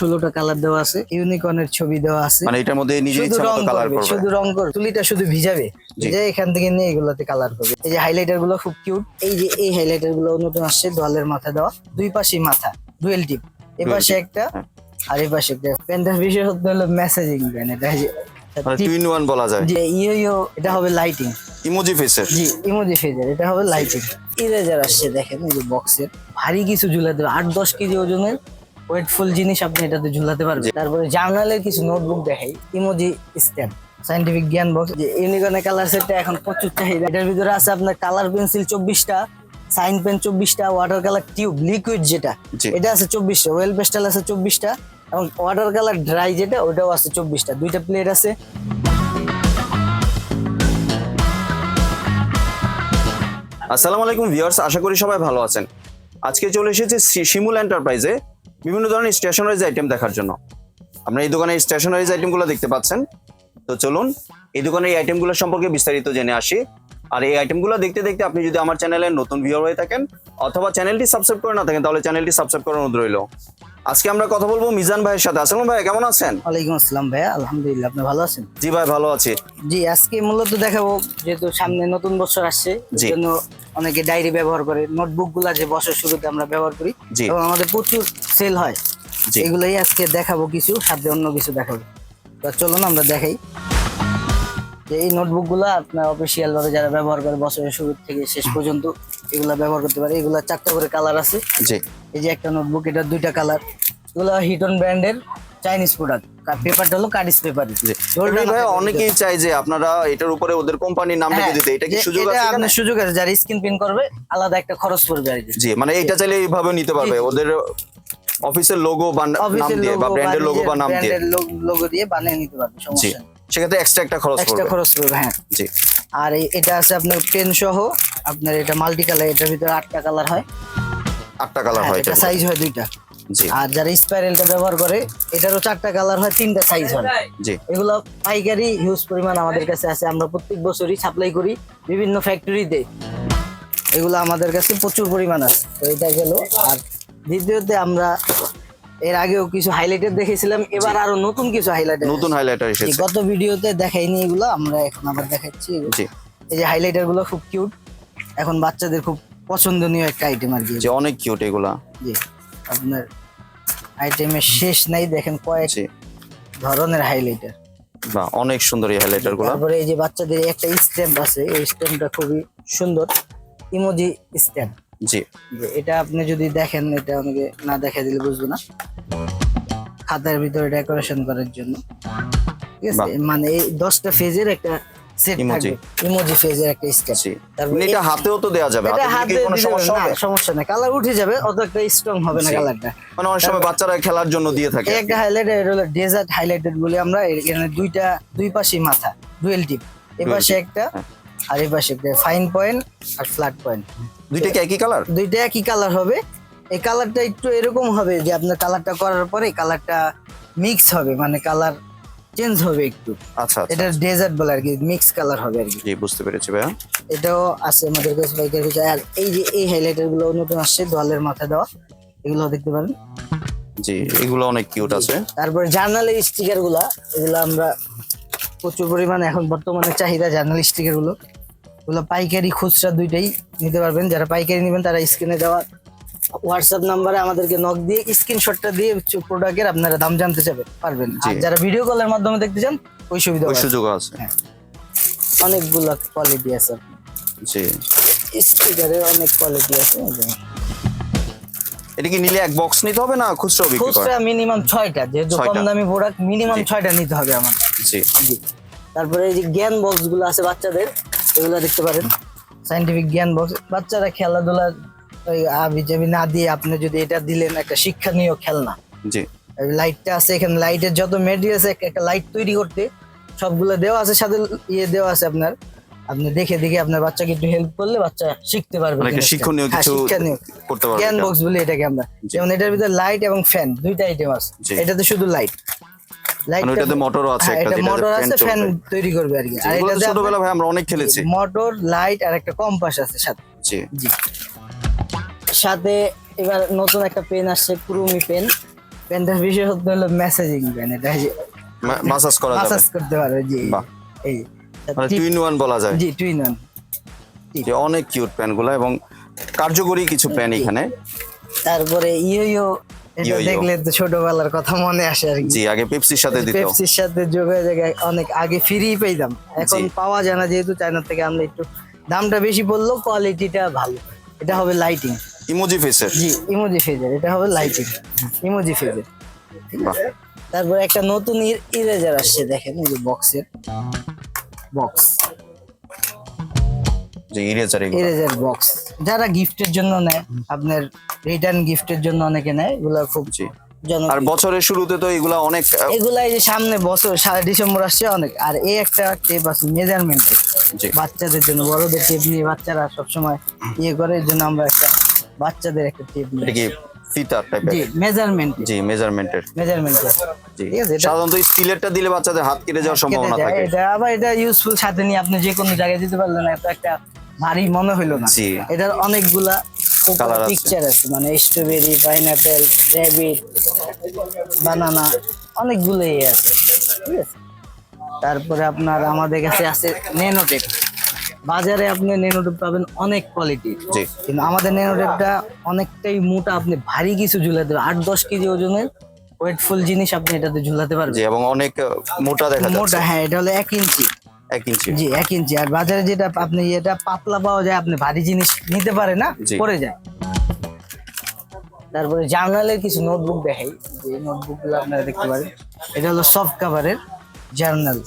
ষোলোটা কালার দেওয়া আছে ইউনিকর্নের ছবি দেওয়া আছে। মানে এটার মধ্যে নিজের শুধু ইচ্ছা রং মতো কালার করবে করবে। শুধু রং করবে। তুলিটা শুধু ভিজাবে। ভিজে এখান থেকে নিয়ে এগুলোতে কালার করবে। এই যে হাইলাইটারগুলো খুব কিউট এই যে এই হাইলাইটারগুলো নতুন আসছে দোয়ালের মাথা দেওয়া। দুই পাশেই মাথা ডুয়েল টিপ এ পাশে একটা। আর এই পাশে একটা। প্যান্টার বিশেষত্ব হলো মেসেজিং প্যান এটা এই যে মানে টু ইন ওয়ান বলা যায়। যে ইয়ো ইয়ো এটা হবে লাইটিং ইমোজি ফেসের জি ইমোজি ফেজার এটা হবে লাইটিং ইরেজার আসছে দেখেন এই যে বক্সের ভারী কিছু ঝুলাতে দেবে আট দশ কেজি ওজনের ওয়েটফুল জিনিস আপনি এটাতে ঝুলাতে পারবেন। তারপরে জার্নালের কিছু নোটবুক দেখাই। ইমোজি স্ট্যাম্প সাইন্টিফিক জ্ঞান বক্স। যে ইউনিকর্নের কালার সেটটা এখন প্রচুর চাহিদা। এটার ভিতরে আছে আপনার কালার পেন্সিল চব্বিশটা সাইন পেন চব্বিশটা ওয়াটার কালার টিউব লিকুইড যেটা। এটা আছে চব্বিশটা ওয়েল পেস্টাল আছে চব্বিশটা এবং ওয়াটার কালার ড্রাই যেটা ওটাও আছে চব্বিশটা। দুইটা প্লেট আছে। আসসালামু আলাইকুম ভিউয়ার্স আশা করি সবাই ভালো আছেন। আজকে চলে এসেছে শিমুল এন্টারপ্রাইজে বিভিন্ন ধরনের স্টেশনারিজ আইটেম দেখার জন্য। আপনারা এই দোকানের স্টেশনারিজ আইটেমগুলো দেখতে পাচ্ছেন। তো চলুন এই দোকানের এই আইটেমগুলো সম্পর্কে বিস্তারিত জেনে আসি। আর এই আইটেমগুলো দেখতে দেখতে আপনি যদি আমার চ্যানেলের নতুন ভিউয়ার হয়ে থাকেন অথবা চ্যানেলটি সাবস্ক্রাইব করে না থাকেন তাহলে চ্যানেলটি সাবস্ক্রাইব করার অনুরোধ রইল। আজকে আমরা কথা বলব মিজান ভাইয়ের সাথে। আসসালাম ভাই কেমন আছেন? ওয়ালাইকুম আসসালাম ভাইয়া আলহামদুলিল্লাহ আপনি ভালো আছেন? জি ভাই ভালো আছি। জি আজকে মূলত দেখাবো যেহেতু সামনে নতুন বছর আসছে। জন্য অনেকে ডায়েরি ব্যবহার করে নোটবুকগুলা যে বছর শুরুতে আমরা ব্যবহার করি এবং আমাদের প্রচুর সেল হয়। এগুলোই আজকে দেখাবো কিছু সাথে অন্য কিছু দেখাবো। তো চলুন আমরা দেখাই। যে এই নোটবুকগুলা আপনার অফিসিয়াল ভাবে যারা ব্যবহার করে বছরের শুরু থেকে শেষ পর্যন্ত এগুলা ব্যবহার করতে পারে। এগুলা চারটা করে কালার আছে। এই যে একটা নোটবুক এটা দুইটা কালার এগুলো হিটন ব্র্যান্ডের চাইনিজ প্রোডাক্ট পেপারটা হলো কার্ডিস পেপার জি ভাই অনেকেই চাই যে আপনারা এটার উপরে ওদের কোম্পানির নাম লিখে দিতে। এটা কি সুযোগ আছে আপনার সুযোগ আছে যারা স্ক্রিন প্রিন্ট করবে আলাদা একটা খরচ পড়বে আর জি মানে এইটা চাইলে এইভাবে নিতে পারবে। জি, জি। ওদের অফিসের লোগো বা নাম দিয়ে বা ব্র্যান্ডের লোগো বা নাম দিয়ে। লোগো দিয়ে বানিয়ে নিতে পারবে সমস্যা নেই। সেক্ষেত্রে এক্সট্রা একটা খরচ এক্সট্রা খরচ পড়বে হ্যাঁ। জি। আর এই- এটা আছে আপনার পেন সহ আপনার এটা মাল্টি কালার এটার ভিতরে আটটা কালার হয়। আটটা কালার হ্যাঁ, হয় এটা সাইজ হয় দুইটা। আর যারা স্পাইরালটা ব্যবহার করে এটারও চারটা কালার হয় তিনটা সাইজ হয়। জি। এগুলো পাইকারি হিউজ পরিমাণ আমাদের কাছে আছে। আমরা প্রত্যেক বছরই সাপ্লাই করি বিভিন্ন ফ্যাক্টরিতে এগুলো আমাদের কাছে প্রচুর পরিমাণ আছে। তো এটা গেল। আর দ্বিতীয়তে আমরা এর আগেও কিছু হাইলাইটার দেখেছিলাম। এবার আরও নতুন কিছু হাইলাইটার নতুন হাইলাইটার এসেছে। গত ভিডিওতে দেখাইনি এগুলো আমরা এখন আবার দেখাচ্ছি জি। এই যে হাইলাইটারগুলো খুব কিউট এখন বাচ্চাদের খুব পছন্দনীয় একটা আইটেম আর কি যে অনেক কিউট এগুলা। জি। আপনার আইটেমের শেষ নাই দেখেন কয়েক ধরনের হাইলাইটার বা অনেক সুন্দর এই হাইলাইটারগুলা। তারপরে এই যে বাচ্চাদের একটা স্ট্যাম্প আছে এই স্ট্যাম্পটা খুবই সুন্দর ইমোজি স্ট্যাম্প জি। এটা আপনি যদি দেখেন এটা অনেকে না দেখা দিলে বুঝবে না। খাতার ভিতরে ডেকোরেশন করার জন্য। ঠিক আছে? মানে এই দশটা ফেজের একটা ইমোজি ফেজের একটা মানে এটা হাতেও তো যাবে। এটা হাতে কোনো সমস্যা না, হবে? সমস্যা নেই। কালার উঠে যাবে অত একটা স্ট্রং হবে না কালারটা মানে অনেক সময় বাচ্চারা খেলার জন্য দিয়ে থাকে এই একটা হাইলাইট হলো ডেজার্ট হাইলাইটেড বলে আমরা। এখানে দুইটা দুই পাশে মাথা ডুয়েল টিপ এই পাশে একটা। আর এই পাশে একটা ফাইন পয়েন্ট আর ফ্ল্যাট পয়েন্ট দুইটা কি একই কালার দুইটা একই কালার হবে। এই কালারটা একটু এরকম হবে যে আপনার কালারটা করার পরে কালারটা মিক্স হবে। মানে কালার চেঞ্জ হবে একটু। আচ্ছা আচ্ছা এটা ডেজার্ট বলে আর কি মিক্স কালার হবে আর কি। জি বুঝতে পেরেছি ভাইয়া। এটাও আছে আমাদের কাছে বাইকের কাছে আর এই যে এই হাইলাইটারগুলো নতুন আসছে দলের মাথা দেওয়া এগুলো দেখতে পারেন। জি এগুলো অনেক কিউট আছে। তারপরে জার্নালের স্টিকারগুলা এগুলো আমরা প্রচুর পরিমাণে এখন বর্তমানে চাহিদা জার্নাল স্টিকারগুলো ওগুলো পাইকারি খুচরা দুইটাই নিতে পারবেন। যারা পাইকারি নেবেন তারা স্ক্রিনে দেওয়া হোয়াটসঅ্যাপ নাম্বারে আমাদেরকে নক দিয়ে স্ক্রিনশটটা দিয়ে প্রোডাক্টের আপনারা দাম জানতে চাবে পারবেন। আর যারা ভিডিও কলের মাধ্যমে দেখতে চান ওই সুবিধা ওই সুযোগ আছে। অনেকগুলো কোয়ালিটি আছে। জি। স্টিকারের অনেক কোয়ালিটি আছে এটা কি নিলে এক বক্স নিতে হবে না খুচরো বিক্রি করে? খুচরা মিনিমাম ছয়টা যেহেতু কম। দামি প্রোডাক্ট মিনিমাম জি। ছয়টা নিতে হবে আমার। জি। জি। তারপরে এই যে জ্ঞান বক্সগুলো আছে বাচ্চাদের এগুলো দেখতে পারেন। সাইন্টিফিক জ্ঞান বক্স বাচ্চারা খেলাধুলা ওই আবি না দিয়ে আপনি যদি এটা দিলেন একটা শিক্ষণীয় খেলনা। জি। লাইটটা আছে এখানে লাইটের যত মেটেরিয়াল আছে একটা লাইট তৈরি করতে সবগুলো দেওয়া আছে সাথে ইয়ে দেওয়া আছে আপনার। আপনি দেখে দেখে আপনার বাচ্চাকে একটু হেল্প করলে বাচ্চা শিখতে পারবে শিক্ষণীয় হ্যাঁ, কিছু করতে পারবে জ্ঞান বক্স বলি এটাকে আমরা। যেমন এটার ভিতরে লাইট এবং ফ্যান দুইটা আইটেম আছে। এটাতে শুধু লাইট লাইট মানে মোটরও আছে একটা এটা মোটর আছে ফ্যান তৈরি করবে আর কি। আর এগুলো ছোটবেলা ভাই আমরা অনেক খেলেছি। মোটর লাইট আর একটা কম্পাস আছে সাথে। জি। জি। সাথে এবার নতুন একটা পেন আসছে কুরুমি পেন পেনটার বিশেষত্ব হলো মেসেজিং পেন এটা মাসাজ করা যাবে। মাসাজ করতে পারবে জি। এই মানে টু ইন ওয়ান বলা যায়। জি টুইন ওয়ান অনেক কিউট পেন প্যানগুলো এবং কার্যকরী কিছু প্যান এখানে। তারপরে ইয়ো ইয়ো এটা। দেখলে তো ছোটবেলার কথা মনে আসে আর কি। জি আগে পেপসির সাথে দিত। পেপসির সাথে যোগাযোগ অনেক আগে ফ্রি পেতাম। এখন পাওয়া যায় না যেহেতু চায়না থেকে আমরা একটু দামটা বেশি পড়ল কোয়ালিটিটা ভালো। এটা হবে লাইটিং ইমোজি ফেসের জি ইমোজি ফেজার এটা হবে লাইটিং ইমোজি ফেজার বাহ। তারপর একটা নতুন ইরেজার আসছে দেখেন এই যে বক্সের বক্স যে ইরেজার ইরেজার বক্স যারা গিফটের জন্য নেয় আপনার রিটার্ন গিফটের জন্য অনেকে নেয় এগুলো খুব জি। আর বছরের শুরুতে তো এগুলা অনেক এগুলা এই যে সামনে বছর সারা ডিসেম্বর আসছে অনেক। আর এই একটা টেপ আছে মেজারমেন্টের বাচ্চাদের জন্য বড়দের টেপ নিয়ে বাচ্চারা সবসময় ইয়ে করে এর জন্য আমরা একটা বাচ্চাদের একটা টেপ এটা কি টাইপের জি মেজারমেন্ট জি মেজারমেন্টের মেজারমেন্টের জি। ঠিক আছে, এটা- সাধারণত স্টিলেরটা দিলে বাচ্চাদের হাত কেটে যাওয়ার সম্ভাবনা থাকে। এটা আবার এটা ইউজফুল সাথে নিয়ে আপনি যে কোনো জায়গায় দিতে পারলেন এত একটা ভারী মনে হইল না। এটার অনেকগুলা পিকচার আছে। মানে স্ট্রবেরি পাইনাপেল র্যাবিট বানানা অনেকগুলো ইয়ে আছে। ঠিক আছে? তারপরে আপনার আমাদের কাছে আছে নেনোটেপ বাজারে আপনি নেনোটেপ পাবেন অনেক কোয়ালিটি কিন্তু আমাদের নেনোটেপটা অনেকটাই মোটা আপনি ভারী কিছু ঝুলাতে পারবেন। আট দশ কেজি ওজনের ওয়েটফুল জিনিস আপনি এটাতে ঝুলাতে পারবেন। এবং অনেক মোটা দেখা যাচ্ছে। মোটা হ্যাঁ এটা হলো এক ইঞ্চি। এক ইঞ্চি। জি এক ইঞ্চি। আর বাজারে যেটা আপনি এটা পাতলা পাওয়া যায় আপনি ভারী জিনিস নিতে পারে না পড়ে যায়। তারপরে জার্নালের কিছু নোটবুক দেখাই। যে নোটবুকগুলো আপনারা দেখতে পারেন। এটা হলো সফট কাভারের জার্নাল।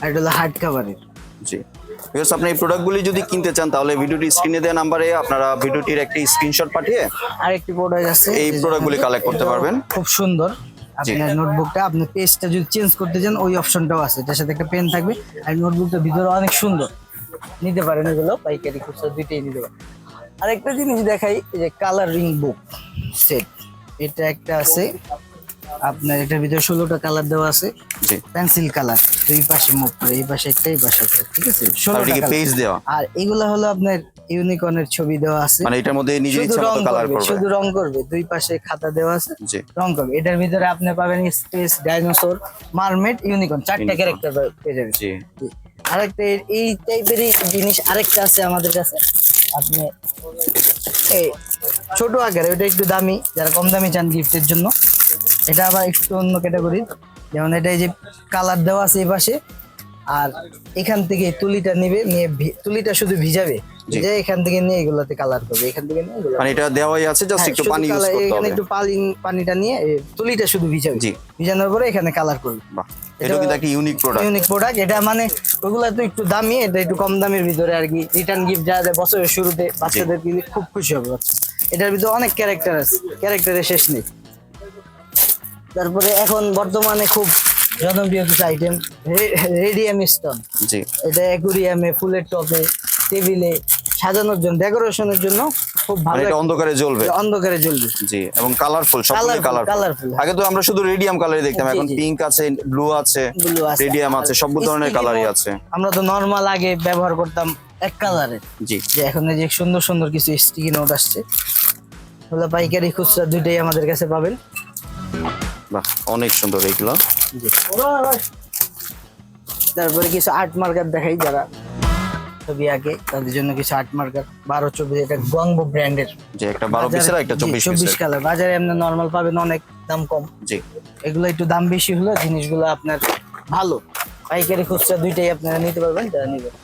আর এটা হলো হার্ড কাভারের জি। বিকজ আপনি এই প্রোডাক্টগুলি যদি কিনতে চান তাহলে ভিডিওটি স্ক্রিনে দেওয়া নাম্বারে আপনারা ভিডিওটির একটি স্ক্রিনশট পাঠিয়ে আরেকটি প্রোডাক্ট আছে। এই প্রোডাক্টগুলি কালেক্ট করতে পারবেন। খুব সুন্দর। আপনার নোটবুকটা আপনি পেজটা যদি চেঞ্জ করতে চান ওই অপশনটাও আছে। এটার সাথে একটা পেন থাকবে। আর নোটবুকটা ভিতরে অনেক সুন্দর। নিতে পারেন এগুলো পাইকারি খুচরা দুইটাই নিতে পারেন। আরেকটা জিনিস দেখাই যে কালারিং বুক সেট এটা একটা আছে। আপনার এটার ভিতরে ষোলোটা কালার দেওয়া আছে। পেন্সিল কালার দুই পাশে মুখ করে এই পাশে একটা এই পাশে একটা ঠিক আছে? ষোলোটা পেজ দেওয়া। আর এগুলো হলো আপনার ইউনিকর্নের ছবি দেওয়া আছে। মানে এটার মধ্যে নিজের ইচ্ছা মতো কালার করবে শুধু রং করবে। দুই পাশে খাতা দেওয়া আছে জি। রং করবে। এটার ভিতরে আপনি পাবেন স্পেস ডাইনোসর মারমেড ইউনিকর্ন চারটা। ক্যারেক্টার পেয়ে যাবেন। জি। আরেকটা এই টাইপেরই জিনিস আরেকটা আছে আমাদের কাছে। আপনি এই ছোট আকারে ওটা একটু দামি যারা কম দামি চান গিফটের জন্য। এটা আবার একটু অন্য ক্যাটাগরির যেমন এটা এই যে কালার দেওয়া আছে এই পাশে আর এখান থেকে তুলিটা নিবে নিয়ে তুলিটা শুধু ভিজাবে। ভিজে এখান থেকে নিয়ে এগুলাতে কালার করবে এখান থেকে নিয়ে মানে এটা দেওয়াই আছে জাস্ট হ্যাঁ, একটু পানি ইউজ করতে এখানে একটু পানি পানিটা নিয়ে তুলিটা শুধু ভিজাবে। জি। ভিজানোর পরে এখানে কালার করবে। বাহ এটা কিন্তু একটা ইউনিক প্রোডাক্ট ইউনিক প্রোডাক্ট এটা মানে ওগুলা তো একটু দামি এটা একটু কম দামের ভিতরে আর কি। রিটার্ন গিফট যা দেয় বছরের শুরুতে বাচ্চাদের দিলে খুব খুশি হবে। বাচ্চা এটার ভিতরে অনেক ক্যারেক্টার আছে ক্যারেক্টারের শেষ নেই। তারপরে এখন বর্তমানে খুব জনপ্রিয় কিছু আইটেম রেডিয়াম স্টোন জি। এটা অ্যাকুরিয়ামে ফুলের টপে টেবিলে সাজানোর জন্য ডেকোরেশনের জন্য খুব মানে ভালো এটা অন্ধকারে জ্বলবে? অন্ধকারে জ্বলবে। জি এবং কালারফুল সবগুলো কালার কালারফুল। আগে তো আমরা শুধু রেডিয়াম কালারই দেখতাম এখন পিঙ্ক আছে ব্লু আছে রেডিয়াম আছে সব ধরনের কালারই আছে। আমরা তো নর্মাল আগে ব্যবহার করতাম এক কালারের জি। যে এখন এই যে সুন্দর সুন্দর কিছু স্টিকি নোট আসছে। ওগুলো পাইকারি খুচরা দুইটাই আমাদের কাছে পাবেন। বাহ অনেক সুন্দর এইগুলো তারপরে কিছু আর্ট মার্কার দেখাই যারা ছবি আঁকে তাদের জন্য কিছু আর্ট মার্কার বারো চব্বিশ এটা গঙ্গো ব্র্যান্ডের। যে একটা বারো পিসের একটা চব্বিশ চব্বিশ কালার। বাজারে আপনি নর্মাল পাবেন অনেক দাম কম। জি। এগুলো একটু দাম বেশি হলো জিনিসগুলো আপনার ভালো। পাইকারি খুচরা দুইটাই আপনারা নিতে পারবেন যারা নেবেন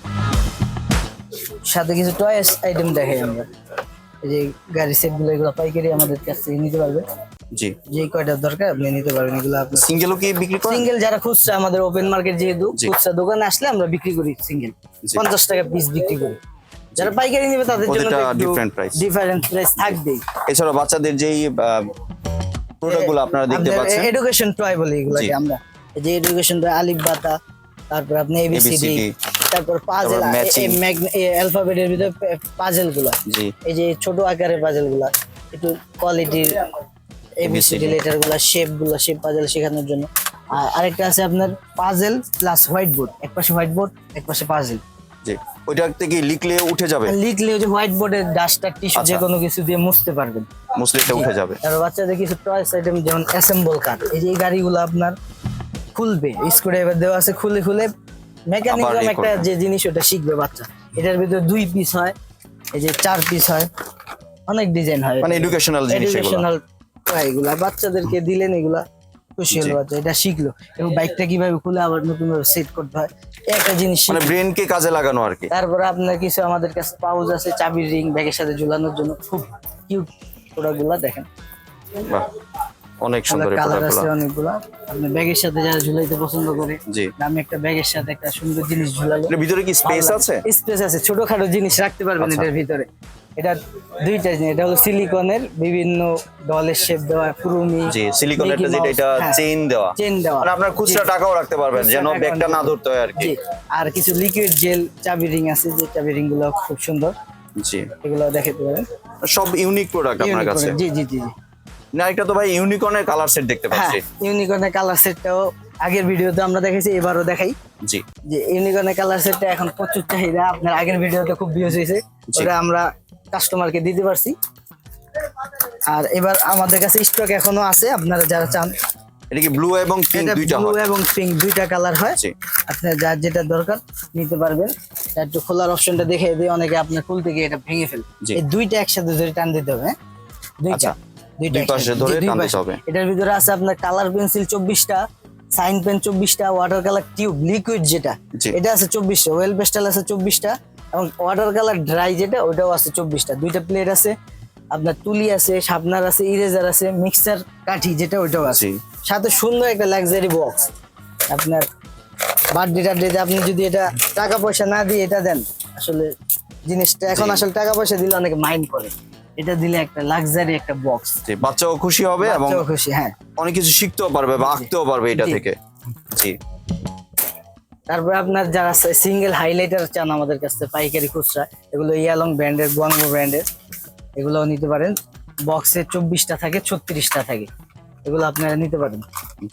সাথে কিছু টয়েস আইটেম দেখাই আমরা। এই যে গাড়ি সেটগুলো এগুলো পাইকারি আমাদের কাছ থেকে নিতে পারবে। জি। যে কয়টা দরকার আপনি নিতে পারবেন এগুলো আপনার সিঙ্গেলও কি বিক্রি করেন? সিঙ্গেল যারা খুচরা আমাদের ওপেন মার্কেট যেহেতু খুচরা দোকানে আসলে আমরা বিক্রি করি সিঙ্গেল পঞ্চাশ টাকা পিস বিক্রি করি। যারা পাইকারি নেবে তাদের জন্য different price। ডিফারেন্ট প্রাইস থাকবেই। এছাড়া বাচ্চাদের যেই প্রোডাক্টগুলো আপনারা দেখতে পাচ্ছেন। এডুকেশন টয় বলি এগুলোকে আমরা। এই যে এডুকেশন টয় আলিফ বাতা তারপর আপনি এবিসিডি তারপর পাজেল। অ্যালফাবেটের ভিতরে পাজেলগুলা এই যে ছোট আকারের পাজেলগুলা একটু কোয়ালিটির এবিসিডি লেটারগুলা শেপ পাজেল শেখানোর জন্য। আর আরেকটা আছে আপনার পাজেল প্লাস হোয়াইট বোর্ড এক পাশে হোয়াইট বোর্ড এক পাশে পাজেল জি। ওইটা থেকে লিখলে উঠে যাবে? লিখলে ওই যে হোয়াইট বোর্ডের ডাস্টার টিস্যু। যে কোনো কিছু দিয়ে মুছতে পারবেন। মুসলিমটা উঠে যাবে। আর বাচ্চাদের কিছু টয়েস আইটেম যেমন অ্যাসেম্বল কার এই যে গাড়িগুলো আপনার খুলবে স্ক্রুড্রাইভার দেওয়া আছে খুলে খুলে মেকানিজম একটা যে জিনিস ওটা শিখবে বাচ্চা। এটার ভিতরে দুই পিস হয় এই যে চার পিস হয়। অনেক ডিজাইন হয়। মানে এডুকেশনাল জিনিস এগুলো। এডুকেশনাল এগুলা বাচ্চাদেরকে দিলেন এগুলা। খুশি হলো বাচ্চা এটা শিখলো। এবং বাইকটা কীভাবে খুলে আবার নতুন ভাবে সেট করতে হয় একটা জিনিস মানে শিখলো। ব্রেনকে কাজে লাগানো আর কি। তারপরে আপনার কিছু আমাদের কাছে পাউজ আছে চাবির রিং ব্যাগের সাথে ঝুলানোর জন্য খুব কিউট প্রোডাক্টগুলো দেখেন। বাহ অনেক সুন্দর কালার আছে অনেকগুলো। আপনি ব্যাগের সাথে যারা ঝুলাইতে পছন্দ করে জি। আমি একটা ব্যাগের সাথে একটা সুন্দর জিনিস ঝুলালো। এর ভিতরে কি স্পেস আছে। স্পেস আছে ছোটখাটো জিনিস রাখতে পারবেন আচ্ছা। এটার ভিতরে। এটা দুইটা জিনিস এটা হলো সিলিকনের বিভিন্ন ডলের শেপ দেওয়া কুরুমি জি সিলিকন একটা যেটা এটা চেইন দেওয়া। চেন হ্যাঁ। দেওয়া। মানে আপনার খুচরা টাকাও রাখতে পারবেন যেন ব্যাগটা না ধরতে হয় আর কি। আর কিছু লিকুইড জেল চাবি রিং আছে যে চাবি রিংগুলো খুব সুন্দর। জি। এগুলো দেখাতে পারেন। সব ইউনিক প্রোডাক্ট আপনার কাছে। জি জি জি। না একটা তো ভাই ইউনিকর্নের কালার সেট দেখতে হ্যাঁ পাচ্ছি। ইউনিকর্নের কালার সেটটাও আগের ভিডিওতে আমরা দেখেছি এবারও দেখাই। জি। যে ইউনিকর্নের কালার সেটটা এখন প্রচুর চাহিদা আপনার আগের ভিডিওতে খুব ভিউজ হয়েছে। ওটা আমরা কাস্টমারকে দিতে পারছি। আর এবার আমাদের কাছে স্টক এখনও আছে আপনারা যারা চান। এটা কি ব্লু এবং পিঙ্ক দুইটা ব্লু এবং পিঙ্ক দুইটা কালার হয়। আপনার যার যেটা দরকার নিতে পারবেন। একটু খোলার অপশনটা দেখে দিয়ে অনেকে আপনার খুলতে গিয়ে এটা ভেঙে ফেলে। এই দুইটা একসাথে ধরে টান দিতে হবে হ্যাঁ? দুইটা আচ্ছা। দুইটা পাশে ধরে টান দিতে হবে। এটার ভিতরে আছে আপনার কালার পেন্সিল চব্বিশটা সাইন পেন চব্বিশটা ওয়াটার কালার টিউব লিকুইড যেটা এটা আছে চব্বিশটা ওয়েল পেস্টাল আছে চব্বিশটা এবং ওয়াটার কালার ড্রাই যেটা ওটাও আছে চব্বিশটা। দুইটা প্লেট আছে আপনার তুলি আছে শার্পনার আছে ইরেজার আছে মিক্সার কাঠি যেটা ওইটাও আছে। সাথে সুন্দর একটা লাক্সারি বক্স আপনার বার্থডে টার্থডেতে আপনি যদি এটা টাকা পয়সা না দিয়ে এটা দেন আসলে জিনিসটা এখন আসলে টাকা পয়সা দিলে অনেকে মাইন্ড করে। এটা দিলে একটা লাক্সারি একটা বক্স বাচ্চাও খুশি হবে এবং খুশি হ্যাঁ। অনেক কিছু শিখতেও পারবে বা আঁকতেও পারবে এটা থেকে। জি। তারপরে আপনার যারা সিঙ্গেল হাইলাইটার চান আমাদের কাছ থেকে পাইকারি খুচরা এগুলো ইয়ালং ব্র্যান্ডের গুয়াঙ্গো ব্র্যান্ডের এগুলো নিতে পারেন। বক্সে চব্বিশটা থাকে ছত্রিশটা থাকে এগুলো আপনারা নিতে পারেন।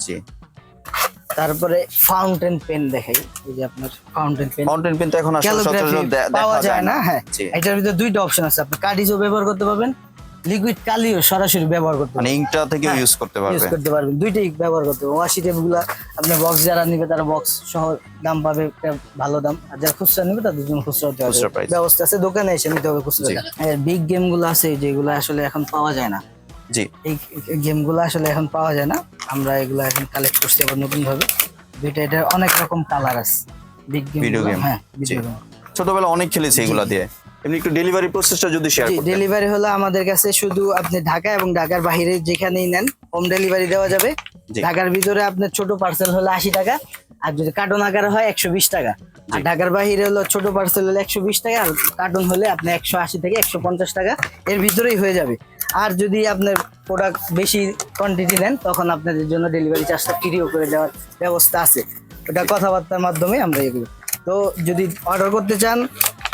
জি। তারপরে ফাউন্টেন পেন দেখাই এই যে আপনার ফাউন্টেন পেন ফাউন্টেন পেন তো এখন আসলে সচরাচর পাওয়া দেখা যায় না। হ্যাঁ। এটার ভিতরে দুইটা অপশন আছে আপনি কার্ডিজও ব্যবহার করতে পারবেন লিকুইড কালিও সরাসরি ব্যবহার করতে মানে ইঙ্কটা থেকে ইউজ করতে পারবে। ইউজ করতে পারবেন। দুইটাই ব্যবহার করতে পারবেন। ওয়াশি টেপগুলো আপনি বক্স যারা নিবে তারা বক্স সহ দাম পাবে ভালো দাম। আর যারা খুচরা নিবে তাদের জন্য খুচরা হতে হবে। ব্যবস্থা আছে দোকানে এসে নিতে হবে খুচরা। বিগ গেমগুলো আছে যেগুলো আসলে এখন পাওয়া যায় না। জি। এই গেমগুলো আসলে এখন পাওয়া যায় না। আমরা এগুলো এখন কালেক্ট করছি আবার নতুন ভাবে দুইটা এটা অনেক রকম কালার আছে। বিগ গেম হ্যাঁ ছোটবেলা অনেক খেলেছি এগুলা দিয়ে। এমনি একটু ডেলিভারি প্রসেসটা যদি শেয়ার করতেন। ডেলিভারি হলো আমাদের কাছে শুধু আপনি ঢাকা এবং ঢাকার বাইরে যেখানেই নেন হোম ডেলিভারি দেওয়া যাবে। ঢাকার ভিতরে আপনার ছোট পার্সেল হলো আশি টাকা আর যদি কার্টন আকারে হয় একশো বিশ টাকা। আর ঢাকার বাইরে হলো ছোট পার্সেল হলে একশো বিশ টাকা আর কার্টন হলে আপনি একশো আশি থেকে একশো পঞ্চাশ টাকা এর ভিতরেই হয়ে যাবে। আর যদি আপনার প্রোডাক্ট বেশি কোয়ান্টিটি নেন তখন আপনাদের জন্য ডেলিভারি চার্জটা ফ্রিও করে দেওয়ার ব্যবস্থা আছে। ওটা কথাবার্তার মাধ্যমে আমরা এগুলো তো যদি অর্ডার করতে চান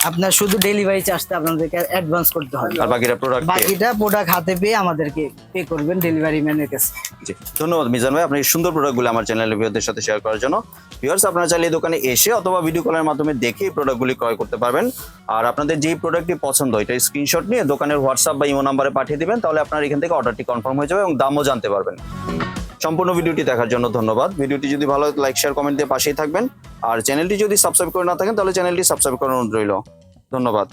আপনার শুধু ডেলিভারি চার্জটা আপনাদেরকে অ্যাডভান্স করতে হবে। আর বাকিটা প্রোডাক্ট বাকিটা প্রোডাক্ট হাতে পেয়ে আমাদেরকে পে করবেন ডেলিভারি ম্যানের কাছে। জি ধন্যবাদ মিজান ভাই। আপনি এই সুন্দর প্রোডাক্টগুলো আমার চ্যানেলের ভিউয়ারদের সাথে শেয়ার করার জন্য। ভিউয়ার্স আপনারা চাইলে দোকানে এসে অথবা ভিডিও কলের মাধ্যমে দেখে এই প্রোডাক্টগুলি ক্রয় করতে পারবেন। আর আপনাদের যেই প্রোডাক্টটি পছন্দ এটা স্ক্রিনশট নিয়ে দোকানের হোয়াটসঅ্যাপ বা ইমো নাম্বারে পাঠিয়ে দিবেন তাহলে আপনার এখান থেকে অর্ডারটি কনফার্ম হয়ে যাবে এবং দামও জানতে পারবেন। সম্পূর্ণ ভিডিওটি দেখার জন্য ধন্যবাদ। ভিডিওটি যদি ভালো লাইক শেয়ার কমেন্ট দিয়ে পাশেই থাকবেন। আর চ্যানেলটি যদি সাবস্ক্রাইব করে না থাকেন, তাহলে চ্যানেলটি সাবস্ক্রাইব অনুরোধ রইল। ধন্যবাদ।